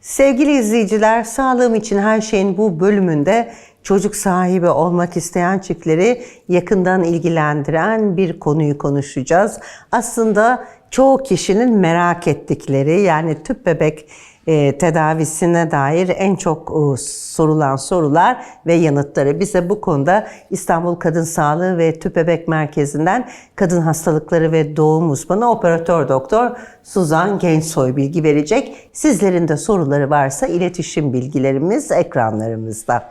Sevgili izleyiciler, sağlığım için her şeyin bu bölümünde çocuk sahibi olmak isteyen çiftleri yakından ilgilendiren bir konuyu konuşacağız. Aslında çoğu kişinin merak ettikleri yani tüp bebek e, tedavisine dair en çok e, sorulan sorular ve yanıtları. Bize bu konuda İstanbul Kadın Sağlığı ve Tüp Bebek Merkezi'nden kadın hastalıkları ve doğum uzmanı operatör doktor Suzan Gençsoy bilgi verecek. Sizlerin de soruları varsa iletişim bilgilerimiz ekranlarımızda.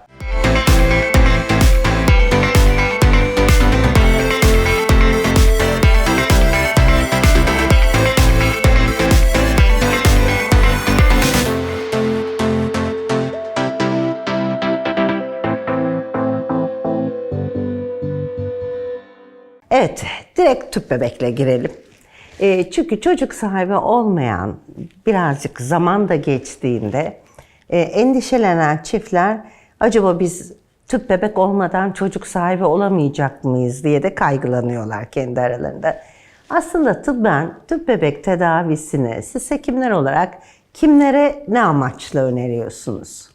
Evet, direkt tüp bebekle girelim. E, çünkü çocuk sahibi olmayan birazcık zaman da geçtiğinde e, endişelenen çiftler acaba biz tüp bebek olmadan çocuk sahibi olamayacak mıyız diye de kaygılanıyorlar kendi aralarında. Aslında tıbben tüp bebek tedavisini siz hekimler olarak kimlere ne amaçla öneriyorsunuz?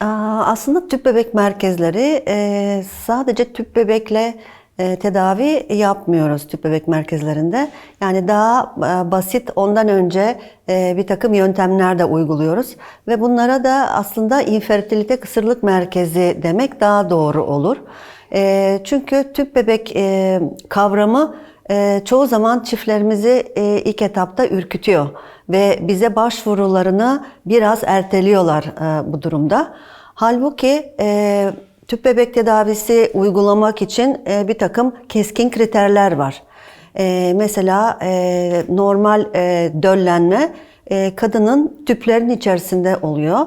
Aslında tüp bebek merkezleri e, sadece tüp bebekle tedavi yapmıyoruz tüp bebek merkezlerinde. Yani daha e, basit ondan önce e, bir takım yöntemler de uyguluyoruz. Ve bunlara da aslında infertilite kısırlık merkezi demek daha doğru olur. E, Çünkü tüp bebek e, kavramı e, çoğu zaman çiftlerimizi e, ilk etapta ürkütüyor ve bize başvurularını biraz erteliyorlar e, bu durumda. Halbuki e, tüp bebek tedavisi uygulamak için e, bir takım keskin kriterler var. E, mesela e, normal e, döllenme e, kadının tüplerin içerisinde oluyor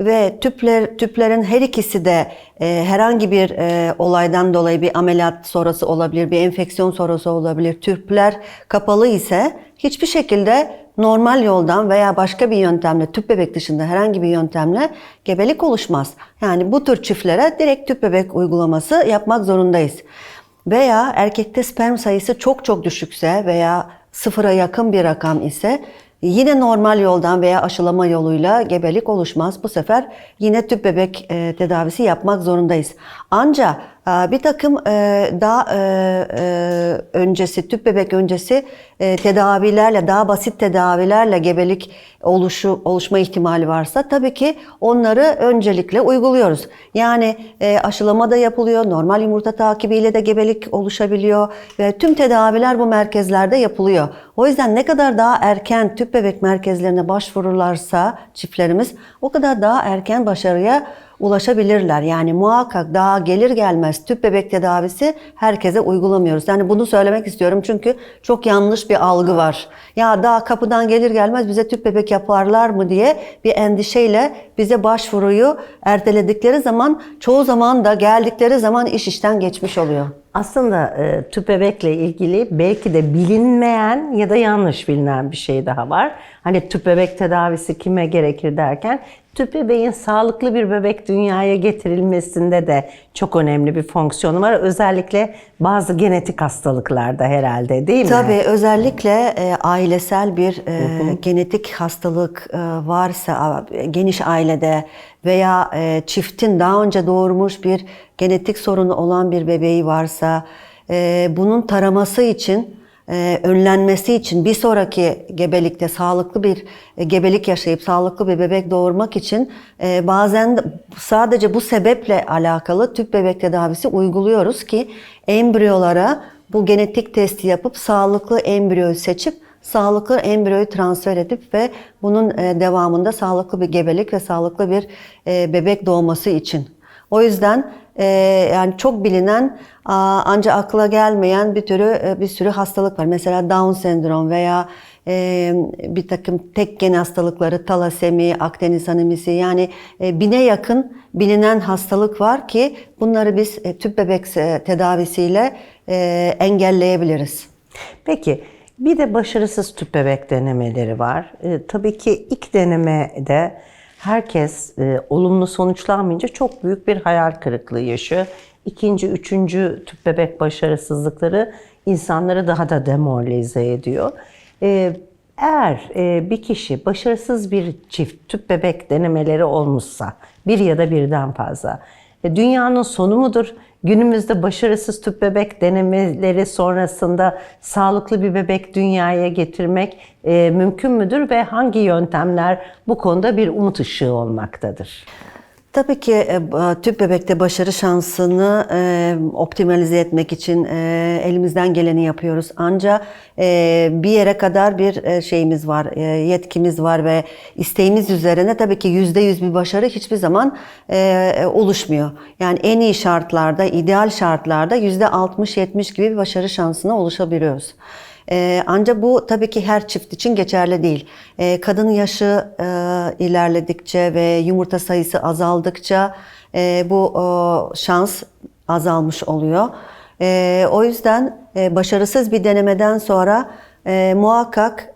ve tüpler tüplerin her ikisi de e, herhangi bir e, olaydan dolayı bir ameliyat sonrası olabilir, bir enfeksiyon sonrası olabilir. Tüpler kapalı ise hiçbir şekilde normal yoldan veya başka bir yöntemle, tüp bebek dışında herhangi bir yöntemle gebelik oluşmaz. Yani bu tür çiftlere direkt tüp bebek uygulaması yapmak zorundayız. Veya erkekte sperm sayısı çok çok düşükse veya sıfıra yakın bir rakam ise Yine normal yoldan veya aşılama yoluyla gebelik oluşmaz. Bu sefer yine tüp bebek e, tedavisi yapmak zorundayız. Ancak bir takım e, daha e, e, öncesi, tüp bebek öncesi tedavilerle, daha basit tedavilerle gebelik oluşu oluşma ihtimali varsa tabii ki onları öncelikle uyguluyoruz. Yani aşılama da yapılıyor, normal yumurta takibiyle de gebelik oluşabiliyor ve tüm tedaviler bu merkezlerde yapılıyor. O yüzden ne kadar daha erken tüp bebek merkezlerine başvururlarsa çiftlerimiz o kadar daha erken başarıya ulaşabilirler. Yani muhakkak daha gelir gelmez tüp bebek tedavisi herkese uygulamıyoruz. Yani bunu söylemek istiyorum çünkü çok yanlış bir algı var. Ya daha kapıdan gelir gelmez bize tüp bebek yaparlar mı diye bir endişeyle bize başvuruyu erteledikleri zaman çoğu zaman da geldikleri zaman iş işten geçmiş oluyor. Aslında e, tüp bebekle ilgili belki de bilinmeyen ya da yanlış bilinen bir şey daha var. Hani tüp bebek tedavisi kime gerekir derken tüp bebeğin sağlıklı bir bebek dünyaya getirilmesinde de çok önemli bir fonksiyonu var. Özellikle bazı genetik hastalıklarda herhalde değil mi? Tabii özellikle e, ailesel bir e, genetik hastalık e, varsa geniş ailede veya e, çiftin daha önce doğurmuş bir genetik sorunu olan bir bebeği varsa e, bunun taraması için e, önlenmesi için bir sonraki gebelikte sağlıklı bir e, gebelik yaşayıp sağlıklı bir bebek doğurmak için e, bazen de sadece bu sebeple alakalı tüp bebek tedavisi uyguluyoruz ki embriyolara bu genetik testi yapıp sağlıklı embriyoyu seçip sağlıklı embriyoyu transfer edip ve bunun e, devamında sağlıklı bir gebelik ve sağlıklı bir e, bebek doğması için. O yüzden e, yani çok bilinen ancak akla gelmeyen bir türü e, bir sürü hastalık var. Mesela Down sendrom veya e, bir takım tek gen hastalıkları, talasemi, Akdeniz anemisi yani e, bine yakın bilinen hastalık var ki bunları biz tüp bebek tedavisiyle engelleyebiliriz. Peki bir de başarısız tüp bebek denemeleri var. Tabii ki ilk denemede herkes e, olumlu sonuçlanmayınca çok büyük bir hayal kırıklığı yaşıyor. İkinci, üçüncü tüp bebek başarısızlıkları insanları daha da demoralize ediyor. E, Eğer e, bir kişi başarısız bir çift tüp bebek denemeleri olmuşsa, bir ya da birden fazla, e, dünyanın sonu mudur? Günümüzde başarısız tüp bebek denemeleri sonrasında sağlıklı bir bebek dünyaya getirmek e, mümkün müdür ve hangi yöntemler bu konuda bir umut ışığı olmaktadır? Tabii ki e, tüp bebekte başarı şansını e, optimalize etmek için e, elimizden geleni yapıyoruz. Ancak e, bir yere kadar bir e, şeyimiz var, e, yetkimiz var ve isteğimiz üzerine tabii ki yüzde yüz bir başarı hiçbir zaman e, e, oluşmuyor. Yani en iyi şartlarda, ideal şartlarda yüzde 60-70 gibi bir başarı şansına ulaşabiliyoruz. Ee, ancak bu tabii ki her çift için geçerli değil. Ee, kadın yaşı e, ilerledikçe ve yumurta sayısı azaldıkça e, bu şans azalmış oluyor. E, o yüzden e, başarısız bir denemeden sonra muhakkak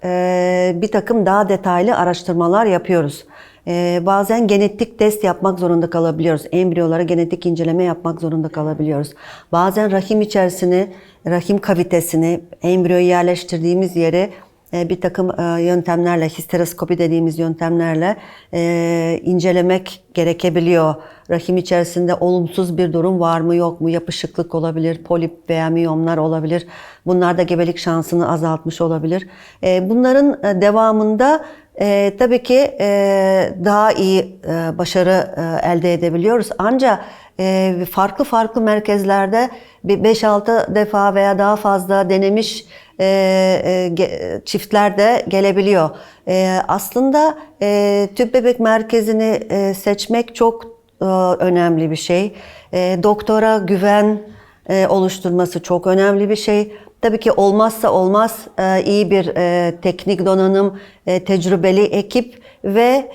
bir takım daha detaylı araştırmalar yapıyoruz. Ee, bazen genetik test yapmak zorunda kalabiliyoruz. Embriyolara genetik inceleme yapmak zorunda kalabiliyoruz. Bazen rahim içerisini, rahim kavitesini, embriyoyu yerleştirdiğimiz yeri e, bir takım e, yöntemlerle, histeroskopi dediğimiz yöntemlerle e, incelemek gerekebiliyor. Rahim içerisinde olumsuz bir durum var mı yok mu? Yapışıklık olabilir, polip veya miyomlar olabilir. Bunlar da gebelik şansını azaltmış olabilir. Bunların devamında e, tabii ki e, daha iyi e, başarı e, elde edebiliyoruz. Ancak e, farklı farklı merkezlerde bir 5-6 defa veya daha fazla denemiş e, e, çiftler de gelebiliyor. E, aslında e, tüp bebek merkezini e, seçmek çok e, önemli bir şey. E, doktora güven e, oluşturması çok önemli bir şey. Tabii ki olmazsa olmaz e, iyi bir e, teknik donanım, e, tecrübeli ekip ve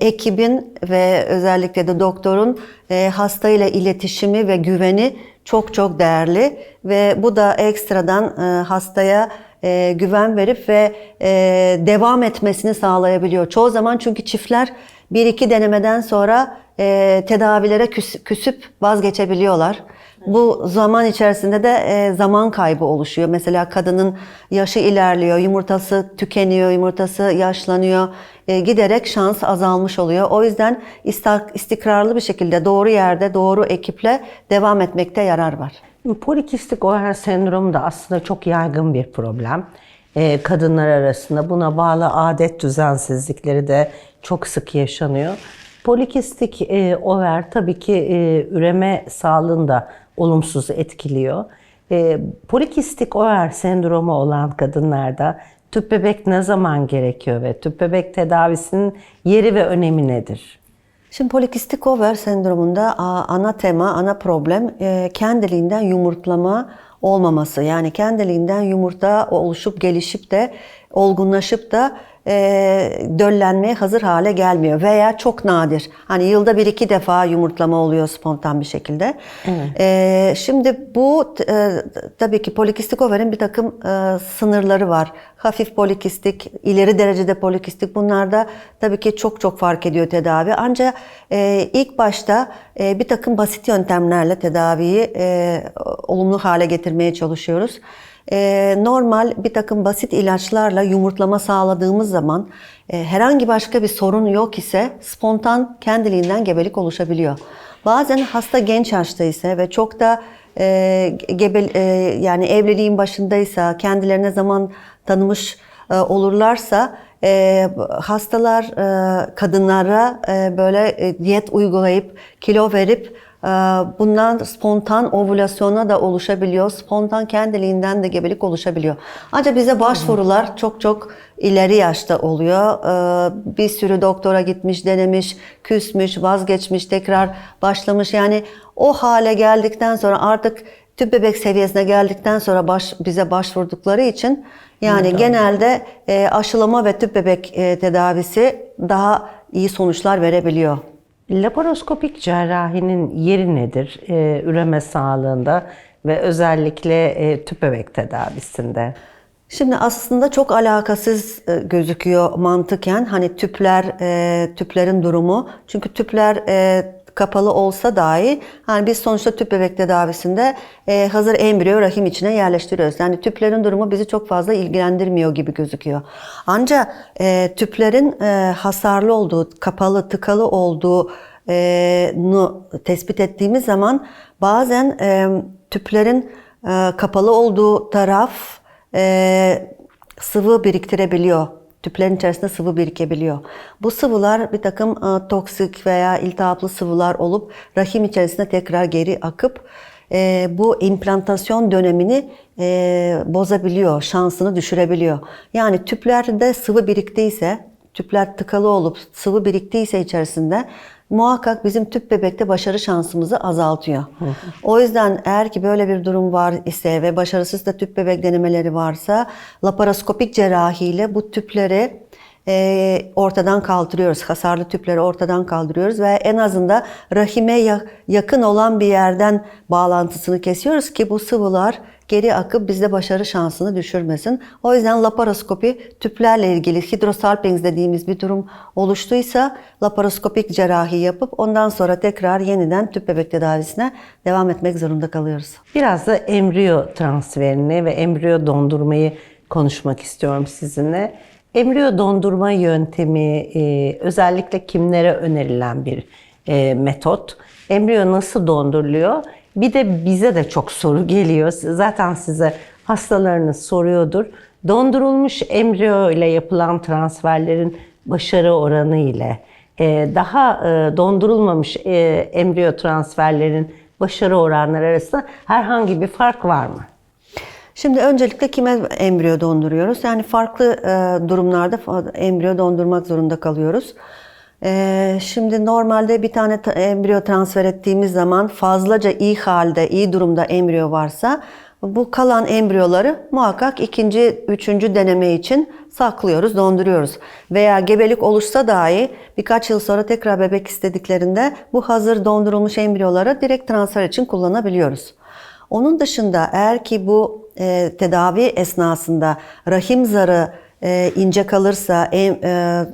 ekibin ve özellikle de doktorun e, hastayla iletişimi ve güveni çok çok değerli ve bu da ekstradan hastaya güven verip ve devam etmesini sağlayabiliyor. Çoğu zaman çünkü çiftler bir iki denemeden sonra tedavilere küs- küsüp vazgeçebiliyorlar. Bu zaman içerisinde de e, zaman kaybı oluşuyor. Mesela kadının yaşı ilerliyor, yumurtası tükeniyor, yumurtası yaşlanıyor. E, giderek şans azalmış oluyor. O yüzden istikrarlı bir şekilde doğru yerde, doğru ekiple devam etmekte yarar var. Polikistik over sendromu da aslında çok yaygın bir problem. Ee, kadınlar arasında buna bağlı adet düzensizlikleri de çok sık yaşanıyor. Polikistik e, over tabii ki e, üreme sağlığını da olumsuz etkiliyor. E, polikistik over sendromu olan kadınlarda tüp bebek ne zaman gerekiyor ve tüp bebek tedavisinin yeri ve önemi nedir? Şimdi polikistik over sendromunda ana tema, ana problem e, kendiliğinden yumurtlama olmaması. Yani kendiliğinden yumurta oluşup gelişip de olgunlaşıp da e, döllenmeye hazır hale gelmiyor veya çok nadir. Hani yılda bir iki defa yumurtlama oluyor spontan bir şekilde. E, şimdi bu e, tabii ki polikistik overin bir takım e, sınırları var. Hafif polikistik, ileri derecede polikistik bunlarda tabii ki çok çok fark ediyor tedavi. Ancak e, ilk başta e, bir takım basit yöntemlerle tedaviyi e, olumlu hale getirmeye çalışıyoruz. E, normal bir takım basit ilaçlarla yumurtlama sağladığımız zaman e, herhangi başka bir sorun yok ise spontan kendiliğinden gebelik oluşabiliyor. Bazen hasta genç yaşta ise ve çok da e, gebe, e, yani evliliğin başındaysa kendilerine zaman tanımış e, olurlarsa e, hastalar e, kadınlara e, böyle e, diyet uygulayıp kilo verip bundan spontan ovülasyona da oluşabiliyor. Spontan kendiliğinden de gebelik oluşabiliyor. Ancak bize başvurular çok çok ileri yaşta oluyor. E, bir sürü doktora gitmiş, denemiş, küsmüş, vazgeçmiş, tekrar başlamış. Yani o hale geldikten sonra artık tüp bebek seviyesine geldikten sonra baş, bize başvurdukları için yani genelde e, aşılama ve tüp bebek e, tedavisi daha iyi sonuçlar verebiliyor. Laparoskopik cerrahinin yeri nedir e, üreme sağlığında ve özellikle e, tüp bebek tedavisinde? Şimdi aslında çok alakasız e, gözüküyor mantıken hani tüpler e, tüplerin durumu çünkü tüpler e, kapalı olsa dahi hani biz sonuçta tüp bebek tedavisinde e, hazır embriyo rahim içine yerleştiriyoruz. Yani tüplerin durumu bizi çok fazla ilgilendirmiyor gibi gözüküyor. Ancak e, tüplerin e, hasarlı olduğu, kapalı, tıkalı olduğu e, nu tespit ettiğimiz zaman bazen e, tüplerin e, kapalı olduğu taraf e, sıvı biriktirebiliyor. Tüplerin içerisinde sıvı birikebiliyor. Bu sıvılar bir takım e, toksik veya iltihaplı sıvılar olup rahim içerisinde tekrar geri akıp e, bu implantasyon dönemini e, bozabiliyor, şansını düşürebiliyor. Yani tüplerde sıvı biriktiyse, tüpler tıkalı olup sıvı biriktiyse içerisinde muhakkak bizim tüp bebekte başarı şansımızı azaltıyor. O yüzden eğer ki böyle bir durum var ise ve başarısız da tüp bebek denemeleri varsa laparoskopik cerrahiyle bu tüpleri e, ortadan kaldırıyoruz. Hasarlı tüpleri ortadan kaldırıyoruz ve en azından rahime ya- yakın olan bir yerden bağlantısını kesiyoruz ki bu sıvılar geri akıp bizde başarı şansını düşürmesin. O yüzden laparoskopi tüplerle ilgili hidrosalpings dediğimiz bir durum oluştuysa laparoskopik cerrahi yapıp ondan sonra tekrar yeniden tüp bebek tedavisine devam etmek zorunda kalıyoruz. Biraz da embriyo transferini ve embriyo dondurmayı konuşmak istiyorum sizinle. Embriyo dondurma yöntemi e, özellikle kimlere önerilen bir e, metot? Embriyo nasıl donduruluyor? Bir de bize de çok soru geliyor. Zaten size hastalarınız soruyordur. Dondurulmuş embriyo ile yapılan transferlerin başarı oranı ile e, daha e, dondurulmamış e, embriyo transferlerin başarı oranları arasında herhangi bir fark var mı? Şimdi öncelikle kime embriyo donduruyoruz? Yani farklı e, durumlarda embriyo dondurmak zorunda kalıyoruz. E, şimdi normalde bir tane ta- embriyo transfer ettiğimiz zaman fazlaca iyi halde, iyi durumda embriyo varsa bu kalan embriyoları muhakkak ikinci, üçüncü deneme için saklıyoruz, donduruyoruz. Veya gebelik oluşsa dahi birkaç yıl sonra tekrar bebek istediklerinde bu hazır dondurulmuş embriyoları direkt transfer için kullanabiliyoruz. Onun dışında eğer ki bu e, tedavi esnasında rahim zarı e, ince kalırsa, em- e,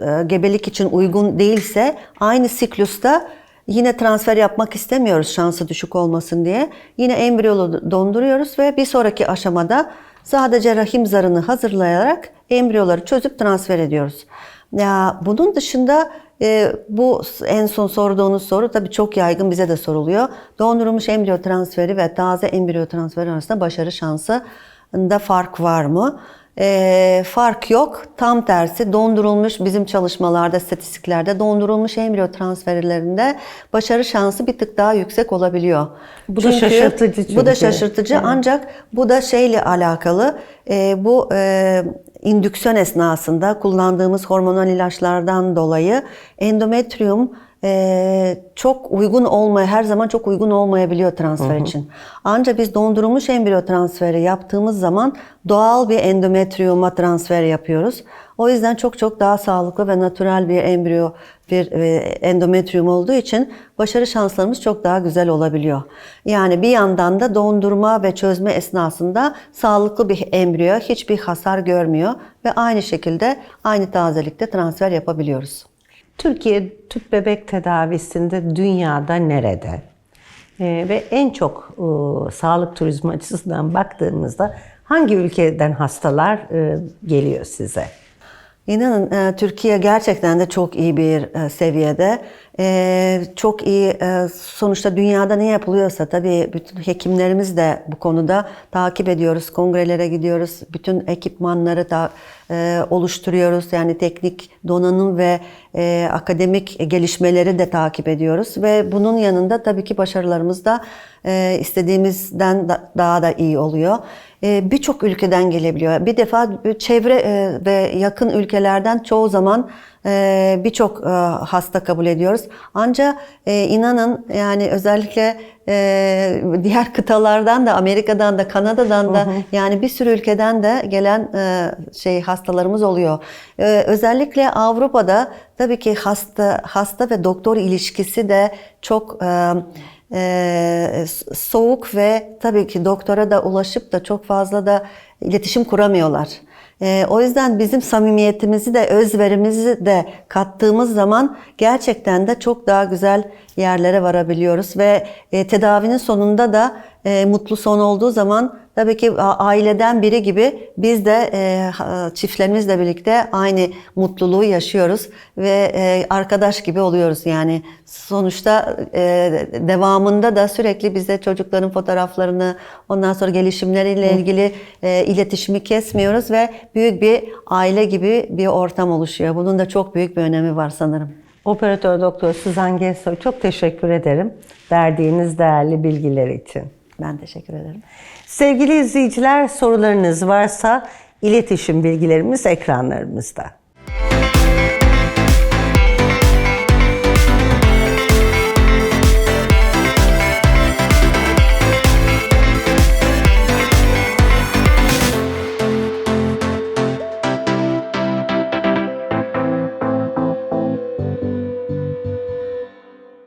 e, gebelik için uygun değilse aynı siklusta yine transfer yapmak istemiyoruz şansı düşük olmasın diye. Yine embriyolu donduruyoruz ve bir sonraki aşamada sadece rahim zarını hazırlayarak embriyoları çözüp transfer ediyoruz. Ya bunun dışında e, bu en son sorduğunuz soru tabii çok yaygın bize de soruluyor. Dondurulmuş embriyo transferi ve taze embriyo transferi arasında başarı şansında fark var mı? E, fark yok. Tam tersi dondurulmuş bizim çalışmalarda, istatistiklerde dondurulmuş embriyo transferlerinde başarı şansı bir tık daha yüksek olabiliyor. Bu da şaşırtıcı Bu da çünkü. şaşırtıcı ancak bu da şeyle alakalı. e, bu e, indüksiyon esnasında kullandığımız hormonal ilaçlardan dolayı endometrium e, çok uygun olmaya her zaman çok uygun olmayabiliyor transfer için. Ancak biz dondurulmuş embriyo transferi yaptığımız zaman doğal bir endometriuma transfer yapıyoruz. O yüzden çok çok daha sağlıklı ve natürel bir embriyo bir e, endometrium olduğu için başarı şanslarımız çok daha güzel olabiliyor. Yani bir yandan da dondurma ve çözme esnasında sağlıklı bir embriyo hiçbir hasar görmüyor ve aynı şekilde aynı tazelikte transfer yapabiliyoruz. Türkiye tüp bebek tedavisinde dünyada nerede? Ee, ve en çok e, sağlık turizmi açısından baktığımızda hangi ülkeden hastalar e, geliyor size? İnanın e, Türkiye gerçekten de çok iyi bir e, seviyede. E, Çok iyi sonuçta dünyada ne yapılıyorsa tabii bütün hekimlerimiz de bu konuda takip ediyoruz. Kongrelere gidiyoruz. Bütün ekipmanları da oluşturuyoruz. Yani teknik donanım ve akademik gelişmeleri de takip ediyoruz. Ve bunun yanında tabii ki başarılarımız da istediğimizden da- daha da iyi oluyor. E, Birçok ülkeden gelebiliyor. Bir defa çevre e, ve yakın ülkelerden çoğu zaman e, birçok hasta kabul ediyoruz. Ancak inanın yani özellikle diğer kıtalardan da Amerika'dan da Kanada'dan da yani bir sürü ülkeden de gelen şey hastalarımız oluyor. Özellikle Avrupa'da tabii ki hasta hasta ve doktor ilişkisi de çok e, e, soğuk ve tabii ki doktora da ulaşıp da çok fazla da iletişim kuramıyorlar. E, o yüzden bizim samimiyetimizi de özverimizi de kattığımız zaman gerçekten de çok daha güzel yerlere varabiliyoruz ve e, tedavinin sonunda da e, mutlu son olduğu zaman tabii ki aileden biri gibi biz de e, çiftlerimizle birlikte aynı mutluluğu yaşıyoruz ve e, arkadaş gibi oluyoruz yani sonuçta e, devamında da sürekli bize çocukların fotoğraflarını ondan sonra gelişimleriyle ilgili e, iletişimi kesmiyoruz ve büyük bir aile gibi bir ortam oluşuyor. Bunun da çok büyük bir önemi var sanırım. Operatör Doktor Suzan Gensoy çok teşekkür ederim verdiğiniz değerli bilgiler için. Ben teşekkür ederim. Sevgili izleyiciler sorularınız varsa iletişim bilgilerimiz ekranlarımızda.